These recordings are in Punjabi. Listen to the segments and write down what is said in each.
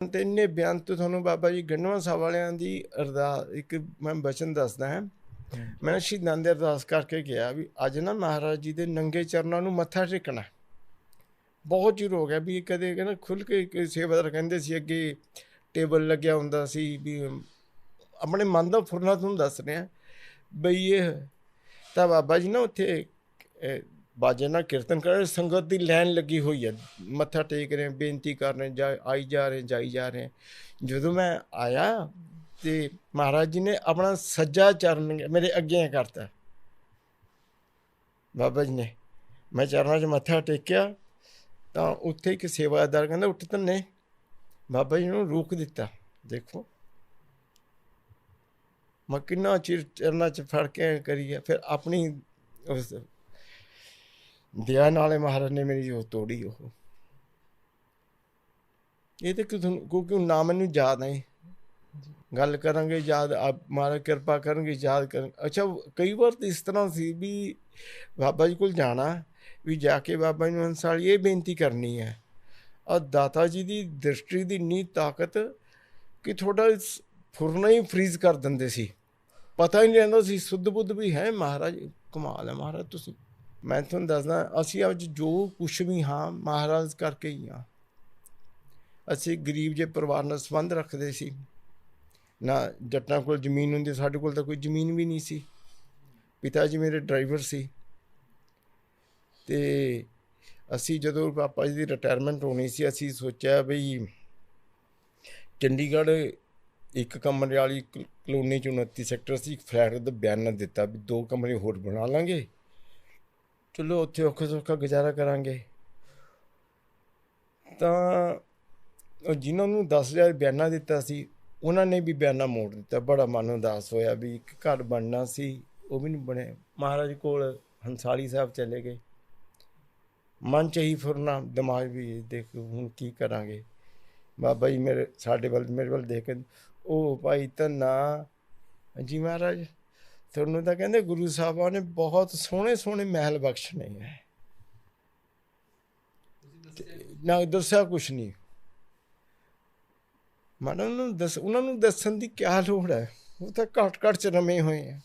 ਤੇ ਇੰਨੇ ਬਿਆਨ ਤੋਂ ਤੁਹਾਨੂੰ ਬਾਬਾ ਜੀ ਗੰਨਵਾ ਸਾਹਿਬ ਵਾਲਿਆਂ ਦੀ ਅਰਦਾਸ ਇੱਕ ਮੈਂ ਬਚਨ ਦੱਸਦਾ ਹਾਂ। ਮੈਂ ਸ਼ਹੀਦਾਂ ਦੇ ਅਰਦਾਸ ਕਰਕੇ ਗਿਆ ਵੀ ਅੱਜ ਨਾ ਮਹਾਰਾਜ ਜੀ ਦੇ ਨੰਗੇ ਚਰਨਾਂ ਨੂੰ ਮੱਥਾ ਟੇਕਣਾ। ਬਹੁਤ ਚਿਰ ਹੋ ਗਿਆ ਵੀ ਕਦੇ ਕਹਿੰਦਾ ਖੁੱਲ ਕੇ ਸੇਵਾਦਾਰ ਕਹਿੰਦੇ ਸੀ ਅੱਗੇ ਟੇਬਲ ਲੱਗਿਆ ਹੁੰਦਾ ਸੀ ਵੀ ਆਪਣੇ ਮਨ ਦਾ ਫੁਰਨਾ ਤੁਹਾਨੂੰ ਦੱਸ ਰਿਹਾ। ਬਈ ਇਹ ਤਾਂ ਬਾਬਾ ਜੀ ਨਾ ਉੱਥੇ ਬਾਜੇ ਨਾਲ ਕੀਰਤਨ ਕਰ ਰਹੇ, ਸੰਗਤ ਦੀ ਲਾਈਨ ਲੱਗੀ ਹੋਈ ਹੈ। ਮੱਥਾ ਟੇਕ ਰਹੇ, ਬੇਨਤੀ ਕਰ ਰਹੇ, ਜਾ, ਆਈ ਜਾ ਰਹੇ, ਜਾਈ ਜਾ ਰਹੇ। ਜਦੋਂ ਮੈਂ ਆਇਆ ਤੇ ਮਹਾਰਾਜ ਜੀ ਨੇ ਆਪਣਾ ਸੱਜਾ ਚਰਨ ਮੇਰੇ ਅੱਗੇ ਕਰਤਾ। ਬਾਬਾ ਜੀ ਨੇ, ਮੈਂ ਚਰਨਾਂ 'ਚ ਮੱਥਾ ਟੇਕਿਆ, ਤਾਂ ਉੱਥੇ ਇੱਕ ਸੇਵਾਦਾਰ ਕਹਿੰਦਾ, ਉੱਠ ਤੰਨੇ ਬਾਬਾ ਜੀ ਨੂੰ ਰੋਕ ਦਿੱਤਾ, ਦੇਖੋ, ਮੈਂ ਕਿੰਨਾ ਚਿਰ ਚਰਨਾਂ 'ਚ ਫੜ ਕੇ ਕਰੀਏ ਫਿਰ ਆਪਣੀ ਦਿਆ ਨਾਲੇ ਮਹਾਰਾਜ ਨੇ ਮੇਰੀ ਜੋ ਤੋੜੀ ਉਹ। ਇਹ ਤੇ ਕਿਉਂ ਕਿਉਂਕਿ ਨਾ ਮੈਨੂੰ ਯਾਦ ਨਹੀਂ ਗੱਲ ਕਰਾਂਗੇ, ਯਾਦ ਆਪ ਮਹਾਰਾਜ ਕਿਰਪਾ ਕਰਨਗੇ, ਯਾਦ ਕਰਨ। ਅੱਛਾ, ਕਈ ਵਾਰ ਤਾਂ ਇਸ ਤਰ੍ਹਾਂ ਸੀ ਵੀ ਬਾਬਾ ਜੀ ਕੋਲ ਜਾਣਾ, ਵੀ ਜਾ ਕੇ ਬਾਬਾ ਜੀ ਨੂੰ ਅੰਸਾਲੀ ਇਹ ਬੇਨਤੀ ਕਰਨੀ ਹੈ। ਔਰ ਦਾਤਾ ਜੀ ਦੀ ਦ੍ਰਿਸ਼ਟੀ ਦੀ ਨੀ ਤਾਕਤ ਕਿ ਥੋੜਾ ਫੁਰਨਾ ਹੀ ਫਰੀਜ਼ ਕਰ ਦਿੰਦੇ ਸੀ। ਪਤਾ ਹੀ ਨਹੀਂ ਰਹਿੰਦਾ ਸੀ ਸੁੱਧ ਬੁੱਧ ਵੀ ਹੈ ਮਹਾਰਾਜ, ਕਮਾਲ ਹੈ ਮਹਾਰਾਜ, ਤੁਸੀਂ ਮੈਂ ਤੁਹਾਨੂੰ ਦੱਸਦਾ, ਅਸੀਂ ਅੱਜ ਜੋ ਕੁਛ ਵੀ ਹਾਂ, ਮਹਾਰਾਜ ਕਰਕੇ ਹੀ ਹਾਂ। ਅਸੀਂ ਗਰੀਬ ਜੇ ਪਰਿਵਾਰ ਨਾਲ ਸੰਬੰਧ ਰੱਖਦੇ ਸੀ। ਨਾ ਜੱਟਾਂ ਕੋਲ ਜ਼ਮੀਨ ਹੁੰਦੀ, ਸਾਡੇ ਕੋਲ ਤਾਂ ਕੋਈ ਜ਼ਮੀਨ ਵੀ ਨਹੀਂ ਸੀ। ਪਿਤਾ ਜੀ ਮੇਰੇ ਡਰਾਈਵਰ ਸੀ। ਤੇ ਅਸੀਂ ਜਦੋਂ ਪਾਪਾ ਜੀ ਦੀ ਰਿਟਾਇਰਮੈਂਟ ਹੋਣੀ ਸੀ, ਅਸੀਂ ਸੋਚਿਆ ਬਈ ਚੰਡੀਗੜ੍ਹ ਇੱਕ ਕਮਰੇ ਵਾਲੀ ਕ- ਕਲੋਨੀ ਚ 29 ਸੈਕਟਰ ਸੀ, ਇੱਕ ਫਲੈਟ ਦਾ ਬਿਆਨ ਦਿੱਤਾ ਵੀ ਦੋ ਕਮਰੇ ਹੋਰ ਬਣਾ ਲਾਂਗੇ। ਚਲੋ ਉੱਥੇ ਔਖਾ ਸੌਖਾ ਗੁਜ਼ਾਰਾ ਕਰਾਂਗੇ। ਤਾਂ ਉਹ ਜਿਨ੍ਹਾਂ ਨੂੰ 10000 ਬਿਆਨਾ ਦਿੱਤਾ ਸੀ, ਉਹਨਾਂ ਨੇ ਵੀ ਬਿਆਨਾ ਮੋੜ ਦਿੱਤਾ। ਬੜਾ ਮਨ ਉਦਾਸ ਹੋਇਆ ਵੀ ਇੱਕ ਘਰ ਬਣਨਾ ਸੀ, ਉਹ ਵੀ ਨਹੀਂ ਬਣਿਆ। ਮਹਾਰਾਜ ਕੋਲ ਹੰਸਾਲੀ ਸਾਹਿਬ ਚਲੇ ਗਏ। ਮਨ ਚ ਹੀ ਫੁਰਨਾ, ਦਿਮਾਗ ਵੀ ਦੇਖ ਹੁਣ ਕੀ ਕਰਾਂਗੇ। ਬਾਬਾ ਜੀ ਮੇਰੇ, ਸਾਡੇ ਵੱਲ, ਮੇਰੇ ਵੱਲ ਦੇਖ ਕੇ, ਉਹ ਭਾਈ ਧੰਨਾ। ਜੀ ਮਹਾਰਾਜ। ਤੁਹਾਨੂੰ ਤਾਂ ਕਹਿੰਦੇ ਗੁਰੂ ਸਾਹਿਬਾਂ ਨੇ ਬਹੁਤ ਸੋਹਣੇ ਸੋਹਣੇ ਮਹਿਲ ਬਖਸ਼ ਬਖਸ਼ਣੇ ਹੈ ਨਾ ਦੱਸਿਆ ਕੁਛ ਨਹੀਂ ਮਨ ਨੂੰ ਦੱਸ, ਉਹਨਾਂ ਨੂੰ ਦੱਸਣ ਦੀ ਕੀ ਲੋੜ ਹੈ? ਉਹ ਤਾਂ ਘਟ ਘਟ ਚ ਰਮੇ ਹੋਏ ਆ।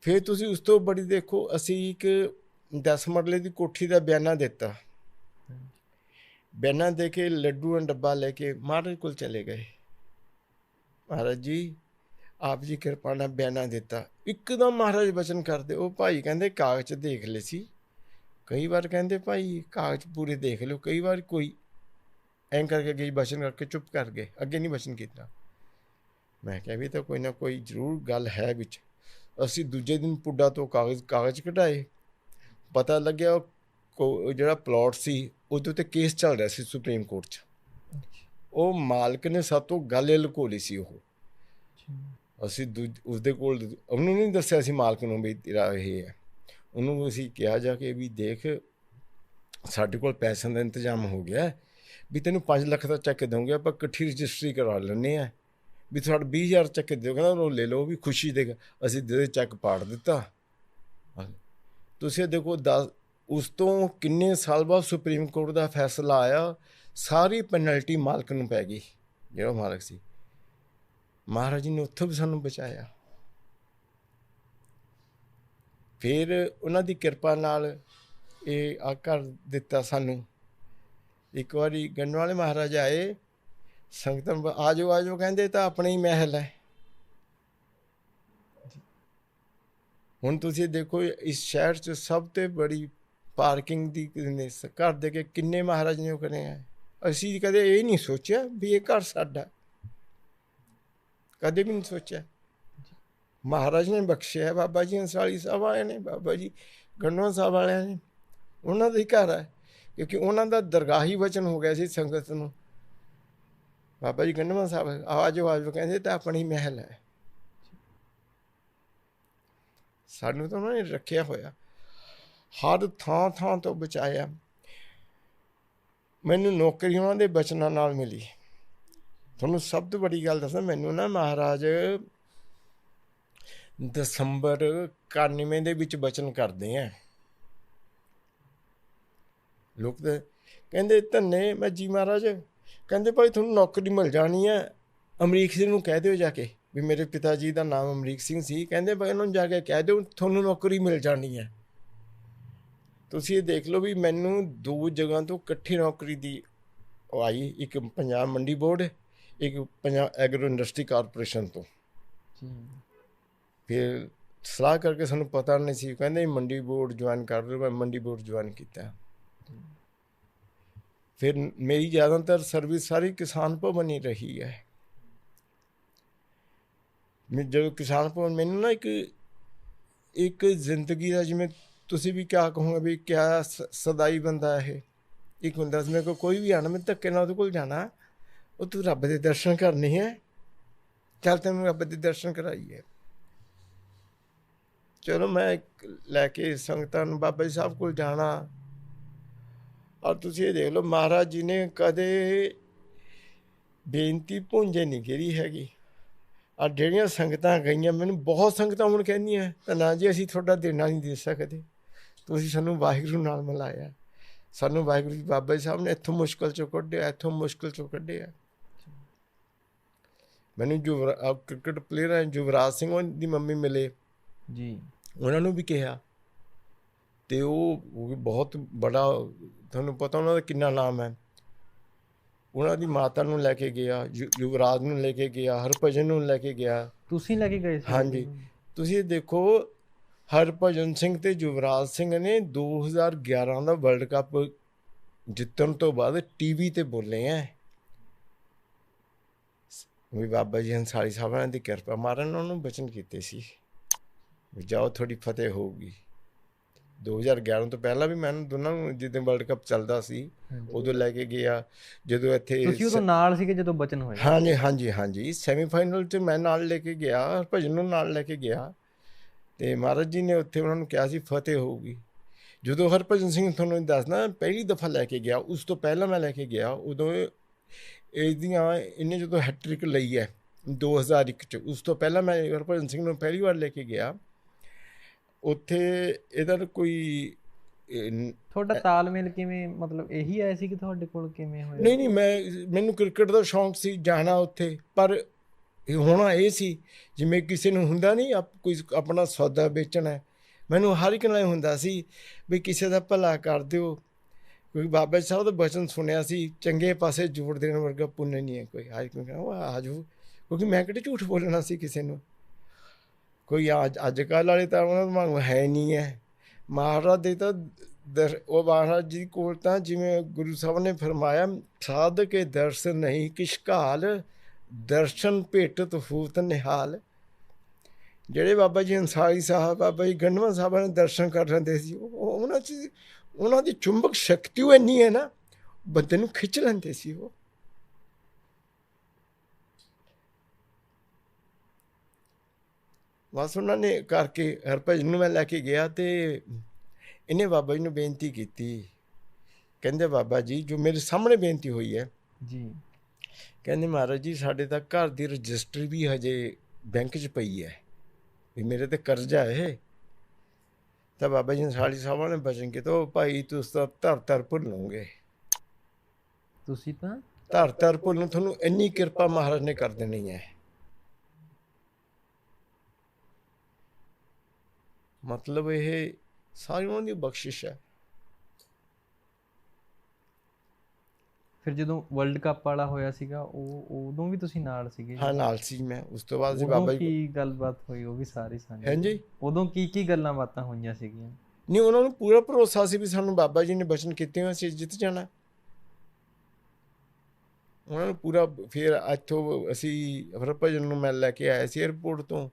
ਫਿਰ ਤੁਸੀਂ ਉਸ ਤੋਂ ਬੜੀ ਦੇਖੋ, ਅਸੀਂ ਇੱਕ 10 ਮਰਲੇ ਦੀ ਕੋਠੀ ਦਾ ਬਿਆਨਾ ਦਿੱਤਾ। ਬਿਆਨਾ ਦੇ ਕੇ ਲੱਡੂ ਦਾ ਡੱਬਾ ਲੈ ਕੇ ਮਹਾਰਾਜ ਕੋਲ ਚਲੇ ਗਏ। ਮਹਾਰਾਜ ਜੀ ਆਪ ਜੀ ਕਿਰਪਾ ਨਾਲ ਬਿਆਨਾ ਦਿੱਤਾ। ਇੱਕਦਮ ਮਹਾਰਾਜ ਬਚਨ ਕਰਦੇ ਉਹ ਭਾਈ ਕਹਿੰਦੇ ਕਾਗਜ਼ ਦੇਖ ਲਏ ਸੀ। ਕਈ ਵਾਰ ਕਹਿੰਦੇ ਭਾਈ ਕਾਗਜ਼ ਪੂਰੇ ਦੇਖ ਲਿਓ ਕਈ ਵਾਰ ਕੋਈ ਐਂ ਕਰਕੇ ਗਈ ਬਚਨ ਕਰਕੇ ਚੁੱਪ ਕਰ ਗਏ ਅੱਗੇ ਨਹੀਂ ਬਚਨ ਕੀਤਾ। ਮੈਂ ਕਿਹਾ ਵੀ ਤਾਂ ਕੋਈ ਨਾ ਕੋਈ ਜ਼ਰੂਰ ਗੱਲ ਹੈ ਵਿੱਚ। ਅਸੀਂ ਦੂਜੇ ਦਿਨ ਪੁੱਡਾ ਤੋਂ ਕਾਗਜ਼ ਕਾਗਜ਼ ਕਢਾਏ। ਪਤਾ ਲੱਗਿਆ ਜਿਹੜਾ ਪਲਾਟ ਸੀ ਉਹਦੇ ਉੱਤੇ ਕੇਸ ਚੱਲ ਰਿਹਾ ਸੀ ਸੁਪਰੀਮ ਕੋਰਟ 'ਚ। ਉਹ ਮਾਲਕ ਨੇ ਸਾਤੋਂ ਗੱਲ ਲੁਕੋ ਲਈ ਸੀ ਉਹ। ਅਸੀਂ ਦੂਜ- ਉਸਦੇ ਕੋਲ ਉਹਨੂੰ ਨਹੀਂ ਦੱਸਿਆ ਸੀ ਮਾਲਕ ਨੂੰ ਵੀ ਤੇਰਾ ਇਹ ਹੈ। ਉਹਨੂੰ ਅਸੀਂ ਕਿਹਾ ਜਾ ਕੇ ਵੀ ਦੇਖ, ਸਾਡੇ ਕੋਲ ਪੈਸਿਆਂ ਦਾ ਇੰਤਜ਼ਾਮ ਹੋ ਗਿਆ ਵੀ ਤੈਨੂੰ 5 ਲੱਖ ਦਾ ਚੈੱਕ ਦਵਾਂਗੇ ਆਪਾਂ ਇਕੱਠੀ ਰਜਿਸਟਰੀ ਕਰਾ ਲੈਂਦੇ ਆ ਵੀ ਤੁਹਾਡਾ 20000 ਚੈੱਕ ਦਿਓ, ਕਹਿੰਦਾ ਉਹ ਲੈ ਲਓ, ਵੀ ਖੁਸ਼ੀ ਦੇ ਅਸੀਂ ਦੇ ਚੈੱਕ ਪਾੜ ਦਿੱਤਾ। ਤੁਸੀਂ ਦੇਖੋ 10 ਉਸ ਤੋਂ ਕਿੰਨੇ ਸਾਲ ਬਾਅਦ ਸੁਪਰੀਮ ਕੋਰਟ ਦਾ ਫੈਸਲਾ ਆਇਆ, ਸਾਰੀ ਪੈਨਲਟੀ ਮਾਲਕ ਨੂੰ ਪੈ ਗਈ, ਜਿਹੜਾ ਮਾਲਕ ਸੀ। ਮਹਾਰਾਜ ਜੀ ਨੇ ਉੱਥੋਂ ਵੀ ਸਾਨੂੰ ਬਚਾਇਆ। ਫਿਰ ਉਹਨਾਂ ਦੀ ਕਿਰਪਾ ਨਾਲ ਇਹ ਆ ਕਰ ਦਿੱਤਾ ਸਾਨੂੰ। ਇੱਕ ਵਾਰੀ ਗੰਨ ਵਾਲੇ ਮਹਾਰਾਜ ਆਏ, ਸੰਗਤਾਂ ਬ- ਆਜੋ ਆਜੋ ਕਹਿੰਦੇ ਤਾਂ ਆਪਣੇ ਹੀ ਮਹਿਲ ਹੈ। ਹੁਣ ਤੁਸੀਂ ਦੇਖੋ ਇਸ ਸ਼ਹਿਰ 'ਚ ਸਭ ਤੋਂ ਬੜੀ ਪਾਰਕਿੰਗ ਦੀ ਨੇ ਘਰ ਦੇ ਕੇ ਕਿੰਨੇ ਮਹਾਰਾਜ ਨੇ ਉਹ ਕਰੇ ਆ। ਅਸੀਂ ਕਦੇ ਇਹ ਨਹੀਂ ਸੋਚਿਆ ਵੀ ਇਹ ਘਰ ਸਾਡਾ ਕਦੇ ਵੀ ਨਹੀਂ ਸੋਚਿਆ। ਮਹਾਰਾਜ ਨੇ ਬਖਸ਼ਿਆ, ਬਾਬਾ ਜੀ ਅੰਸਾਲੀ ਸਾਹਿਬ ਵਾਲਿਆਂ ਨੇ, ਬਾਬਾ ਜੀ ਗੰਨਵਾ ਸਾਹਿਬ ਵਾਲਿਆਂ ਨੇ। ਉਹਨਾਂ ਦਾ ਹੀ ਘਰ ਹੈ ਕਿਉਂਕਿ ਉਹਨਾਂ ਦਾ ਦਰਗਾਹੀ ਵਚਨ ਹੋ ਗਿਆ ਸੀ ਸੰਗਤ ਨੂੰ। ਬਾਬਾ ਜੀ ਗੰਨਵਾ ਸਾਹਿਬ, ਆਵਾਜ਼ ਆਵਾਜ਼, ਕਹਿੰਦੇ ਤਾਂ ਆਪਣੀ ਮਹਿਲ ਹੈ। ਸਾਨੂੰ ਤਾਂ ਉਹਨਾਂ ਨੇ ਰੱਖਿਆ ਹੋਇਆ। ਹਰ ਥਾਂ ਥਾਂ ਤੋਂ ਬਚਾਇਆ। ਮੈਨੂੰ ਨੌਕਰੀ ਉਹਨਾਂ ਦੇ ਬਚਨਾਂ ਨਾਲ ਮਿਲੀ। ਤੁਹਾਨੂੰ ਸਭ ਤੋਂ ਵੱਡੀ ਗੱਲ ਦੱਸਾਂ, ਮੈਨੂੰ ਨਾ ਮਹਾਰਾਜ ਦਸੰਬਰ 91 ਦੇ ਵਿੱਚ ਬਚਨ ਕਰਦੇ ਆ। ਲੋਕ ਤੇ ਕਹਿੰਦੇ, ਧੰਨੇ, ਮੈਂ ਜੀ ਮਹਾਰਾਜ। ਕਹਿੰਦੇ, ਭਾਈ, ਤੁਹਾਨੂੰ ਨੌਕਰੀ ਮਿਲ ਜਾਣੀ ਹੈ ਅਮਰੀਕ ਸਿੰਘ ਨੂੰ ਕਹਿ ਦਿਓ ਜਾ ਕੇ, ਵੀ ਮੇਰੇ ਪਿਤਾ ਜੀ ਦਾ ਨਾਮ ਅਮਰੀਕ ਸਿੰਘ ਸੀ। ਕਹਿੰਦੇ, ਭਾਈ, ਉਹਨਾਂ ਨੂੰ ਜਾ ਕੇ ਕਹਿ ਦਿਓ, ਤੁਹਾਨੂੰ ਨੌਕਰੀ ਮਿਲ ਜਾਣੀ ਹੈ ਤੁਸੀਂ ਇਹ ਦੇਖ ਲਓ ਵੀ ਮੈਨੂੰ ਦੋ ਜਗ੍ਹਾ ਤੋਂ ਇਕੱਠੀ ਨੌਕਰੀ ਦੀ ਉਹ ਆਈ, ਇੱਕ ਪੰਜਾਬ ਮੰਡੀ ਬੋਰਡ ਇੱਕ ਪੰਜਾਬ ਐਗਰੋ ਇੰਡਸਟਰੀ ਕਾਰਪੋਰੇਸ਼ਨ ਤੋਂ। ਫਿਰ ਸਲਾਹ ਕਰਕੇ ਸਾਨੂੰ ਪਤਾ ਨਹੀਂ ਸੀ ਕਹਿੰਦੇ ਮੰਡੀ ਬੋਰਡ ਜੁਆਇਨ ਕਰ ਲਓ ਮੈਂ ਮੰਡੀ ਬੋਰਡ ਜੁਆਇਨ ਕੀਤਾ। ਫਿਰ ਮੇਰੀ ਜ਼ਿਆਦਾਤਰ ਸਰਵਿਸ ਸਾਰੀ ਕਿਸਾਨ ਭਵਨ ਹੀ ਰਹੀ ਹੈ। ਮੈਂ ਜਦੋਂ ਕਿਸਾਨ ਭਵਨ ਮੈਨੂੰ ਨਾ ਇੱਕ ਇੱਕ ਜ਼ਿੰਦਗੀ ਦਾ ਜਿਵੇਂ ਤੁਸੀਂ ਵੀ ਕਿਆ ਕਹੋਗੇ ਵੀ ਕਿਆ ਸਦਾਈ ਬੰਦਾ ਇਹ। ਇੱਕ ਹੁੰਦਾ ਕੋਲ ਕੋਈ ਵੀ ਆਣਾ ਮੈਂ ਧੱਕੇ ਨਾਲ ਉਹਦੇ ਕੋਲ ਜਾਣਾ। ਉਹ ਤੂੰ ਰੱਬ ਦੇ ਦਰਸ਼ਨ ਕਰਨੇ ਹੈ। ਚੱਲ ਤੈਨੂੰ ਰੱਬ ਦੇ ਦਰਸ਼ਨ ਕਰਾਈਏ। ਚਲੋ ਮੈਂ ਲੈ ਕੇ ਸੰਗਤਾਂ ਨੂੰ ਬਾਬਾ ਜੀ ਸਾਹਿਬ ਕੋਲ ਜਾਣਾ। ਔਰ ਤੁਸੀਂ ਇਹ ਦੇਖ ਲਓ, ਮਹਾਰਾਜ ਜੀ ਨੇ ਕਦੇ ਬੇਨਤੀ ਪੁੰਜੇ ਨਹੀਂ ਕਰੀ ਹੈਗੀ। ਆ ਜਿਹੜੀਆਂ ਸੰਗਤਾਂ ਗਈਆਂ, ਮੈਨੂੰ ਬਹੁਤ ਸੰਗਤਾਂ ਹੁਣ ਕਹਿੰਦੀਆਂ, ਤਾਂ ਨਾ ਜੀ ਅਸੀਂ ਤੁਹਾਡਾ ਦੇਣਾ ਨਹੀਂ ਦੇ ਸਕਦੇ। ਤੁਸੀਂ ਸਾਨੂੰ ਵਾਹਿਗੁਰੂ ਨਾਲ ਮਿਲਾਇਆ। ਸਾਨੂੰ ਵਾਹਿਗੁਰੂ ਜੀ, ਬਾਬਾ ਜੀ ਸਾਹਿਬ ਨੇ ਇੱਥੋਂ ਮੁਸ਼ਕਲ ਚੋਂ ਕੱਢਿਆ, ਇੱਥੋਂ ਮੁਸ਼ਕਲ ਚੋਂ ਕੱਢਿਆ। ਮੈਨੂੰ ਜੋ ਕ੍ਰਿਕਟ ਪਲੇਅਰ ਹੈ ਯੁਵਰਾਜ ਸਿੰਘ ਦੀ ਮੰਮੀ ਮਿਲੇ। ਜੀ। ਉਹਨਾਂ ਨੂੰ ਵੀ ਕਿਹਾ। ਤੇ ਉਹ ਬਹੁਤ ਬੜਾ ਤੁਹਾਨੂੰ ਪਤਾ ਉਹਨਾਂ ਦਾ ਕਿੰਨਾ ਨਾਮ ਹੈ। ਉਹਨਾਂ ਦੀ ਮਾਤਾ ਨੂੰ ਲੈ ਕੇ ਗਿਆ ਯੁਵਰਾਜ ਨੂੰ ਲੈ ਕੇ ਗਿਆ ਹਰਭਜਨ ਨੂੰ ਲੈ ਕੇ ਗਿਆ। ਤੁਸੀਂ ਲੈ ਕੇ ਗਏ ਸੀ? ਹਾਂਜੀ। ਤੁਸੀਂ ਦੇਖੋ ਹਰਭਜਨ ਸਿੰਘ ਤੇ ਯੁਵਰਾਜ ਸਿੰਘ ਨੇ 2011 ਦਾ ਵਰਲਡ ਕੱਪ ਜਿੱਤਣ ਤੋਂ ਬਾਅਦ ਟੀਵੀ ਤੇ ਬੋਲੇ ਆ ਵੀ ਬਾਬਾ ਜੀ ਹੰਸਾਰੀ ਸਾਹਿਬਾਂ ਦੀ ਕਿਰਪਾ ਮਾਰਨ ਉਹਨਾਂ ਬਚਨ ਕੀਤੇ ਸੀ। ਵੀ ਜਾਓ ਤੁਹਾਡੀ ਫਤਿਹ ਹੋਊਗੀ। 2011 ਤੋਂ ਪਹਿਲਾਂ ਵੀ ਮੈਨੂੰ ਦੋਨਾਂ ਨੂੰ ਜਿੱਦਾਂ ਵਰਲਡ ਕੱਪ ਚੱਲਦਾ ਸੀ। ਉਦੋਂ ਲੈ ਕੇ ਗਿਆ। ਜਦੋਂ ਇੱਥੇ ਤੁਸੀਂ ਉਦੋਂ ਨਾਲ ਸੀਗੇ ਜਦੋਂ ਬਚਨ ਹੋਏ? ਹਾਂਜੀ ਹਾਂਜੀ ਹਾਂਜੀ। ਸੈਮੀਫਾਈਨਲ 'ਚ ਮੈਂ ਨਾਲ ਲੈ ਕੇ ਗਿਆ ਭਜਨ ਨੂੰ ਨਾਲ ਲੈ ਕੇ ਗਿਆ। ਤੇ ਮਹਾਰਾਜ ਜੀ ਨੇ ਉੱਥੇ ਉਹਨਾਂ ਨੂੰ ਕਿਹਾ ਸੀ ਫਤਿਹ ਹੋਊਗੀ। ਜਦੋਂ ਹਰਭਜਨ ਸਿੰਘ ਤੁਹਾਨੂੰ ਦੱਸਣਾ ਪਹਿਲੀ ਦਫਾ ਲੈ ਕੇ ਗਿਆ ਉਸ ਤੋਂ ਪਹਿਲਾਂ ਮੈਂ ਲੈ ਕੇ ਗਿਆ ਉਦੋਂ ਇਹਦੀਆਂ ਇਹਨੇ ਜਦੋਂ ਹੈਟ੍ਰਿਕ ਲਈ ਹੈ 2001 ਚ ਉਸ ਤੋਂ ਪਹਿਲਾਂ ਮੈਂ ਹਰਭਜਨ ਸਿੰਘ ਨੂੰ ਪਹਿਲੀ ਵਾਰ ਲੈ ਕੇ ਗਿਆ। ਉੱਥੇ ਇਹਦਾ ਕੋਈ ਤੁਹਾਡਾ ਤਾਲਮੇਲ ਕਿਵੇਂ ਮਤਲਬ ਇਹੀ ਆਇਆ ਸੀ ਕਿ ਤੁਹਾਡੇ ਕੋਲ ਕਿਵੇਂ ਹੋਇਆ? ਨਹੀਂ ਨਹੀਂ ਮੈਂ ਮੈਨੂੰ ਕ੍ਰਿਕਟ ਦਾ ਸ਼ੌਂਕ ਸੀ ਜਾਣਾ ਉੱਥੇ ਪਰ ਇਹ ਹੋਣਾ ਇਹ ਸੀ ਜਿਵੇਂ ਕਿਸੇ ਨੂੰ ਹੁੰਦਾ ਨਹੀਂ ਆਪ ਕੋਈ ਆਪਣਾ ਸੌਦਾ ਵੇਚਣਾ ਮੈਨੂੰ ਹਰ ਇੱਕ ਨਾਲ ਹੁੰਦਾ ਸੀ ਵੀ ਕਿਸੇ ਦਾ ਭਲਾ ਕਰ ਦਿਓ ਕਿਉਂਕਿ ਬਾਬਾ ਜੀ ਸਾਹਿਬ ਦਾ ਬਚਨ ਸੁਣਿਆ ਸੀ, ਚੰਗੇ ਪਾਸੇ ਜੋੜ ਦੇਣ ਵਰਗਾ ਪੁੰਨ ਨਹੀਂ ਹੈ ਕੋਈ। ਹਰ ਇੱਕ ਕਹਿੰਦਾ ਉਹ ਆ ਜਾਓ ਕਿਉਂਕਿ ਮੈਂ ਕਿਹੜੇ ਝੂਠ ਬੋਲਣਾ ਸੀ ਕਿਸੇ ਨੂੰ? ਕੋਈ ਅੱਜ ਅੱਜ ਕੱਲ੍ਹ ਵਾਲੇ ਤਾਂ ਉਹਨਾਂ ਵਾਂਗ ਹੈ ਨਹੀਂ ਹੈ। ਮਹਾਰਾਜ ਦੇ ਤਾਂ ਦਰ, ਉਹ ਮਹਾਰਾਜ ਜੀ ਕੋਲ ਤਾਂ ਜਿਵੇਂ ਗੁਰੂ ਸਾਹਿਬ ਨੇ ਫਰਮਾਇਆ ਸਾਧ ਕੇ ਦਰਸ਼ਨ ਨਹੀਂ, ਕਿਛ ਕਾਲ ਦਰਸ਼ਨ ਭੇਟਤ ਹੂਤ ਨਿਹਾਲ। ਜਿਹੜੇ ਬਾਬਾ ਜੀ ਅੰਸਾਰੀ ਸਾਹਿਬ, ਬਾਬਾ ਜੀ ਗੰਡਵਾ ਸਾਹਿਬ ਨੇ ਦਰਸ਼ਨ ਕਰ ਲੈਂਦੇ ਸੀ, ਉਹ- ਉਹਨਾਂ ਚ ਉਹਨਾਂ ਦੀ ਚੁੰਬਕ ਸ਼ਕਤੀ ਉਹ ਇੰਨੀ ਹੈ ਨਾ ਬੰਦੇ ਨੂੰ ਖਿੱਚ ਲੈਂਦੇ ਸੀ ਉਹ। ਬਸ ਉਹਨਾਂ ਨੇ ਕਰਕੇ ਹਰਭਜਨ ਨੂੰ ਮੈਂ ਲੈ ਕੇ ਗਿਆ ਤੇ ਇਹਨੇ ਬਾਬਾ ਜੀ ਨੂੰ ਬੇਨਤੀ ਕੀਤੀ। ਕਹਿੰਦੇ ਬਾਬਾ ਜੀ ਜੋ ਮੇਰੇ ਸਾਹਮਣੇ ਬੇਨਤੀ ਹੋਈ ਹੈ। ਜੀ। ਕਹਿੰਦੇ ਮਹਾਰਾਜ ਜੀ ਸਾਡੇ ਤਾਂ ਘਰ ਦੀ ਰਜਿਸਟਰੀ ਵੀ ਹਜੇ ਬੈਂਕ 'ਚ ਪਈ ਹੈ। ਵੀ ਮੇਰੇ ਤੇ ਕਰਜ਼ਾ ਹੈ। ਤਾਂ ਬਾਬਾ ਜੀ ਸਾਲੀ ਸਾਹਿਬਾਂ ਨੇ ਬਚਨ ਕੀਤਾ ਉਹ ਭਾਈ ਤੁਸੀਂ ਤਾਂ ਧਰ ਧਰ ਭੁੱਲੋਗੇ ਤੁਸੀਂ ਤਾਂ? ਧਰ ਧਰ ਭੁੱਲਣ ਤੁਹਾਨੂੰ ਇੰਨੀ ਕਿਰਪਾ ਮਹਾਰਾਜ ਨੇ ਕਰ ਦੇਣੀ ਹੈ। ਮਤਲਬ ਇਹ ਸਾਰੀ ਉਹਨਾਂ ਦੀ ਬਖਸ਼ਿਸ਼ ਹੈ। ਫਿਰ ਜਦੋਂ ਵਰਲਡ ਕੱਪ ਵਾਲਾ ਹੋਇਆ ਸੀਗਾ ਉਹ ਉਦੋਂ ਵੀ ਤੁਸੀਂ ਨਾਲ ਸੀਗੇ ਹਾਂ ਨਾਲ ਸੀ ਮੈਂ। ਉਸ ਤੋਂ ਬਾਅਦ ਉਦੋਂ ਬਾਬਾ ਜੀ ਕੀ ਗੱਲਬਾਤ ਹੋਈ ਉਹ ਵੀ ਸਾਰੀ ਸਾਂਝੀ ਹਾਂਜੀ ਉਦੋਂ ਕੀ ਕੀ ਗੱਲਾਂ ਬਾਤਾਂ ਹੋਈਆਂ ਸੀਗੀਆਂ? ਨਹੀਂ ਉਹਨਾਂ ਨੂੰ ਪੂਰਾ ਭਰੋਸਾ ਸੀ ਵੀ ਸਾਨੂੰ ਬਾਬਾ ਜੀ ਨੇ ਬਚਨ ਕੀਤੇ ਹੋਏ ਅਸੀਂ ਜਿੱਤ ਜਾਣਾ। ਉਹਨਾਂ ਨੂੰ ਪੂਰਾ ਫਿਰ ਇੱਥੋਂ ਅਸੀਂ ਹਰਭਜਨ ਨੂੰ ਮੈਂ ਲੈ ਕੇ ਆਇਆ ਸੀ 에어ਪੋਰਟ ਤੋਂ।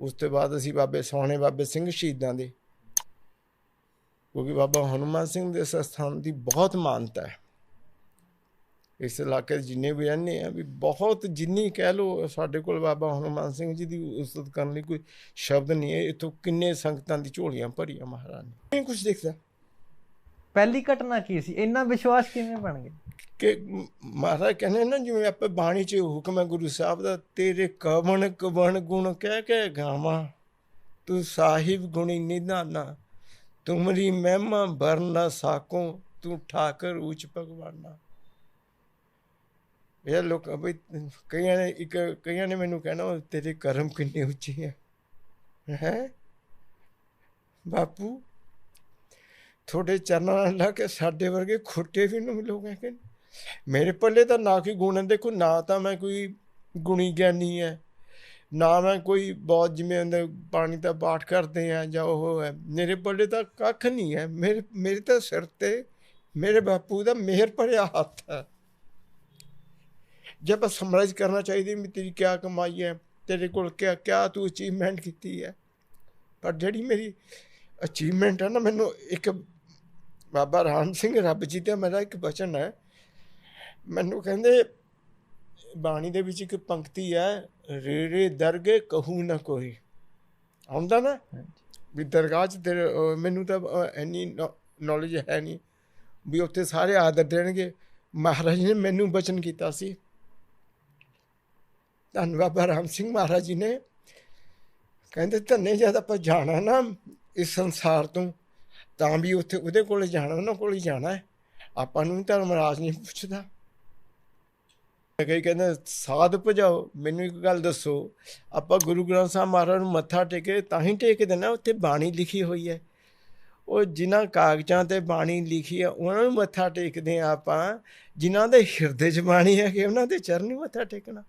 ਉਸ ਤੋਂ ਬਾਅਦ ਅਸੀਂ ਬਾਬੇ ਸੋਹਣੇ ਬਾਬੇ ਸਿੰਘ ਸ਼ਹੀਦਾਂ ਦੇ। ਕਿਉਂਕਿ ਬਾਬਾ ਹਨੂਮਾਨ ਸਿੰਘ ਦੇ ਸਥਾਨ ਦੀ ਬਹੁਤ ਮਾਨਤਾ ਹੈ। ਇਸ ਇਲਾਕੇ ਦੇ ਜਿੰਨੇ ਵੀ ਰਹਿੰਦੇ ਆ ਵੀ ਬਹੁਤ ਜਿੰਨੀ ਕਹਿ ਲੋ ਸਾਡੇ ਕੋਲ ਬਾਬਾ ਹਨੂਮਾਨ ਸਿੰਘ ਜੀ ਦੀ ਉਸਤਤ ਕਰਨ ਲਈ ਕੋਈ ਸ਼ਬਦ ਨਹੀਂ ਹੈ ਇਥੋਂ ਕਿੰਨੇ ਸੰਗਤਾਂ ਦੀ ਝੋਲੀਆਂ ਭਰੀਆਂ ਮਹਾਰਾਜ ਨੇ। ਨਹੀਂ ਕੁਝ ਦਿਖਦਾ ਪਹਿਲੀ ਘਟਨਾ ਕੀ ਸੀ? ਇੰਨਾ ਵਿਸ਼ਵਾਸ ਕਿਵੇਂ ਬਣ ਗਿਆ? ਕਿ ਮਹਾਰਾਜ ਕਹਿੰਦੇ ਨਾ ਜਿਵੇਂ ਆਪੇ ਬਾਣੀ 'ਚ ਹੁਕਮ ਹੈ ਗੁਰੂ ਸਾਹਿਬ ਦਾ ਤੇਰੇ ਕਵਣ ਕਵਣ ਗੁਣ ਕਹਿ ਕੇ ਗਾਵਾਂ ਤੂੰ ਸਾਹਿਬ ਗੁਣੀ ਨਿਧਾਨਾ ਤੁਮਰੀ ਮਹਿਮਾ ਬਰਨਾ ਸਾਕੋ ਤੂੰ ਠਾਕਰ ਉੱਚ ਭਗਵਾਨਾ। ਇਹ ਲੋਕ ਬਈ, ਕਈਆਂ ਨੇ ਇੱਕ, ਕਈਆਂ ਨੇ ਮੈਨੂੰ ਕਹਿਣਾ ਤੇਰੇ ਕਰਮ ਕਿੰਨੇ ਉੱਚੇ ਹੈ ਹੈ? ਬਾਪੂ, ਤੁਹਾਡੇ ਚਰਨਾਂ ਨਾਲ ਲਾ ਕੇ ਸਾਡੇ ਵਰਗੇ ਖੋਟੇ ਵੀ ਨੂੰ ਮਿਲੋਗੇ ਕਿ ਮੇਰੇ ਪੱਲੇ ਤਾਂ ਨਾ ਕੋਈ ਗੁਣ ਦੇਖੋ, ਨਾ ਤਾਂ ਮੈਂ ਕੋਈ ਗੁਣੀ ਗਿਆਨੀ ਹੈ ਨਾ ਮੈਂ ਕੋਈ ਬਹੁਤ ਜਿਵੇਂ ਹੁੰਦਾ ਪਾਣੀ ਦਾ ਪਾਠ ਕਰਦੇ ਆ ਜਾਂ ਉਹ ਹੈ। ਮੇਰੇ ਪੱਲੇ ਤਾਂ ਕੱਖ ਨਹੀਂ ਹੈ। ਮੇਰੇ ਮੇਰੇ ਤਾਂ ਸਿਰ ਤੇ, ਮੇਰੇ ਬਾਪੂ ਦਾ ਮਿਹਰ ਭਰਿਆ ਹੱਥ ਹੈ। ਜੇ ਆਪਾਂ ਸਮਰਾਈਜ਼ ਕਰਨਾ ਚਾਹੀਦੀ ਵੀ ਤੇਰੀ ਕਿਆ ਕਮਾਈ ਹੈ ਤੇਰੇ ਕੋਲ ਕਿਆ ਕਿਆ ਤੂੰ ਅਚੀਵਮੈਂਟ ਕੀਤੀ ਹੈ। ਪਰ ਜਿਹੜੀ ਮੇਰੀ ਅਚੀਵਮੈਂਟ ਹੈ ਨਾ ਮੈਨੂੰ ਇੱਕ ਬਾਬਾ ਰਾਮ ਸਿੰਘ ਰੱਬ ਜੀ ਦਾ ਮੇਰਾ ਇੱਕ ਬਚਨ ਹੈ। ਮੈਨੂੰ ਕਹਿੰਦੇ ਬਾਣੀ ਦੇ ਵਿੱਚ ਇੱਕ ਪੰਕਤੀ ਹੈ ਰੇ ਰੇ ਦਰਗੇ ਕਹੂ ਨਾ ਕੋਈ। ਆਉਂਦਾ ਨਾ? ਵੀ ਦਰਗਾਹ 'ਚ ਮੈਨੂੰ ਤਾਂ ਇੰਨੀ ਨੌਲੇਜ ਹੈ ਨਹੀਂ ਵੀ ਉੱਥੇ ਸਾਰੇ ਆਦਰ ਦੇਣਗੇ। ਮਹਾਰਾਜ ਨੇ ਮੈਨੂੰ ਬਚਨ ਕੀਤਾ ਸੀ। ਧੰਨ ਬਾਬਾ ਰਾਮ ਸਿੰਘ ਮਹਾਰਾਜ ਜੀ ਨੇ ਕਹਿੰਦੇ ਧੰਨੇ ਜਦ ਆਪਾਂ ਜਾਣਾ ਨਾ ਇਸ ਸੰਸਾਰ ਤੋਂ, ਤਾਂ ਵੀ ਉੱਥੇ ਉਹਦੇ ਕੋਲ ਜਾਣਾ, ਉਹਨਾਂ ਕੋਲ ਹੀ ਜਾਣਾ ਹੈ। ਆਪਾਂ ਨੂੰ ਧਰਮਰਾਜ ਨਹੀਂ ਪੁੱਛਦਾ। ਕਈ ਕਹਿੰਦੇ ਸਾਧ ਭਜਾਓ ਮੈਨੂੰ ਇੱਕ ਗੱਲ ਦੱਸੋ, ਆਪਾਂ ਗੁਰੂ ਗ੍ਰੰਥ ਸਾਹਿਬ ਮਹਾਰਾਜ ਨੂੰ ਮੱਥਾ ਟੇਕੇ, ਤਾਂ ਹੀ ਟੇਕ ਨਾ ਉੱਥੇ ਬਾਣੀ ਲਿਖੀ ਹੋਈ ਹੈ। ਉਹ ਜਿਨ੍ਹਾਂ ਕਾਗਜ਼ਾਂ ਤੇ ਬਾਣੀ ਲਿਖੀ ਹੈ, ਉਹਨਾਂ ਨੂੰ ਮੱਥਾ ਟੇਕਦੇ ਆ ਆਪਾਂ, ਜਿਨ੍ਹਾਂ ਦੇ ਹਿਰਦੇ 'ਚ ਬਾਣੀ ਹੈ ਕਿ ਉਹਨਾਂ ਦੇ ਚਰਨ ਚਰਨੀ ਮੱਥਾ ਟੇਕਣਾ।